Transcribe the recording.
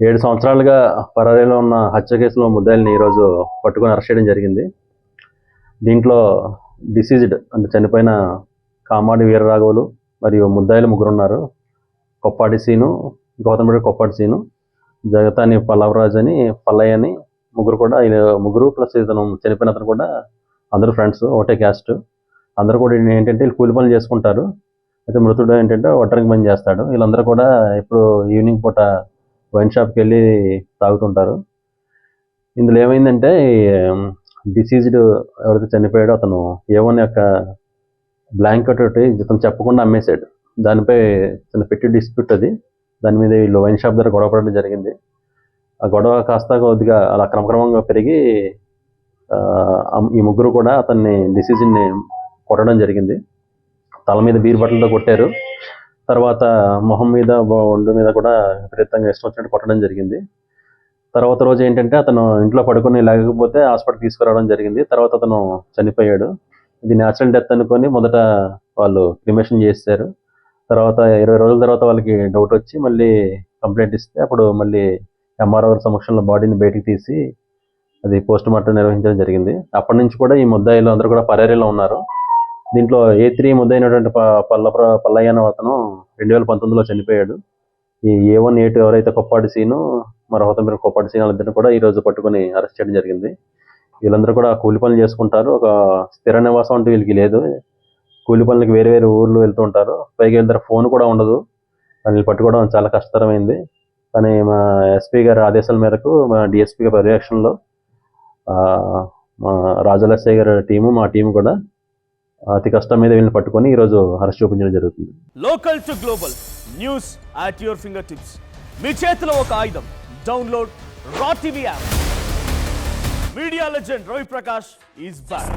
ఏడు సంవత్సరాలుగా పరారీలో ఉన్న హత్య కేసులో ముద్దాయిల్ని ఈరోజు పట్టుకొని అరెస్ట్ చేయడం జరిగింది. దీంట్లో డిసీజ్డ్ అంటే చనిపోయిన కామాడి వీరరాఘవులు మరియు ముద్దాయిలు ముగ్గురు ఉన్నారు కొప్పాడి సీను గౌతమిడి కొప్పాడి సీను జగతాని పల్లవరాజ్ అని పల్లయ్య అని ముగ్గురు కూడా ముగ్గురు ప్లస్ ఇతను చనిపోయిన అతను కూడా అందరూ ఫ్రెండ్స్ ఒకటే క్యాస్ట్. అందరూ కూడా ఏంటంటే వీళ్ళు కూలి పనులు చేసుకుంటారు. అయితే మృతుడు ఏంటంటే ఒట్టరికి పని చేస్తాడు. వీళ్ళందరూ కూడా ఇప్పుడు ఈవినింగ్ పూట వైన్ షాప్కి వెళ్ళి తాగుతుంటారు. ఇందులో ఏమైందంటే డిసీజ్డ్ ఎవరైతే చనిపోయాడో అతను ఏవన్ యొక్క బ్లాంకెట్ ఒకటి ఇతను చెప్పకుండా అమ్మేశాడు. దానిపై తన పెట్టి డిస్ప్యూట్ అది. దాని మీద వీళ్ళు వైన్ షాప్ దగ్గర గొడవ పడడం జరిగింది. ఆ గొడవ కాస్త కొద్దిగా అలా క్రమక్రమంగా పెరిగి ఈ ముగ్గురు కూడా అతన్ని డిసీజ్ని కొట్టడం జరిగింది. తల మీద బీర్ బట్టలతో కొట్టారు. తర్వాత మొహం మీద ఒండు మీద కూడా విపరీతంగా ఇష్టం వచ్చినట్టు కొట్టడం జరిగింది. తర్వాత రోజు ఏంటంటే అతను ఇంట్లో పడుకొని లేకపోతే హాస్పిటల్ తీసుకురావడం జరిగింది. తర్వాత అతను చనిపోయాడు. ఇది న్యాచురల్ డెత్ అనుకొని మొదట వాళ్ళు క్రిమేషన్ చేశారు తర్వాత ఇరవై రోజుల తర్వాత వాళ్ళకి డౌట్ వచ్చి మళ్ళీ కంప్లైంట్ ఇస్తే అప్పుడు మళ్ళీ ఎంఆర్ఓ సమక్షంలో బాడీని బయటికి తీసి అది పోస్ట్ మార్టం నిర్వహించడం జరిగింది. అప్పటి నుంచి కూడా ఈ ముద్దాయిలు అందరూ కూడా పరారీలో ఉన్నారు. దీంట్లో ఏ త్రీ ముద్దైనటువంటి ప- పల్ల పల్లయ్య అనే అతను రెండు వేల పంతొమ్మిదిలో చనిపోయాడు. ఈ ఏ వన్ ఏ టూ ఎవరైతే కొప్పాడి సీను మరో అతని పేరు కొప్పాడి సీన్ వాళ్ళిద్దరిని కూడా ఈ రోజు పట్టుకొని అరెస్ట్ చేయడం జరిగింది. వీళ్ళందరూ కూడా కూలి పనులు చేసుకుంటారు. ఒక స్థిర నివాసం అంటూ వీళ్ళకి లేదు. కూలి పనులకి వేరే వేరే ఊర్లు వెళ్తూ ఉంటారు. పైగా వీళ్ళ ఫోన్ కూడా ఉండదు. వీళ్ళు పట్టుకోవడం చాలా కష్టతరమైంది. కానీ మా ఎస్పీ గారి ఆదేశాల మేరకు మా డిఎస్పీ గారి పర్యవేక్షణలో మా రాజలక్ష్మి గారి టీము మా టీం కూడా అతి కష్టం మీద వీళ్ళని పట్టుకొని ఈరోజు అరెస్ట్ చూపించడం జరుగుతుంది. Local to global news at your fingertips మీ చేతిలో ఒక ఆయుధం. Download raw TV app media legend Ravi Prakash is back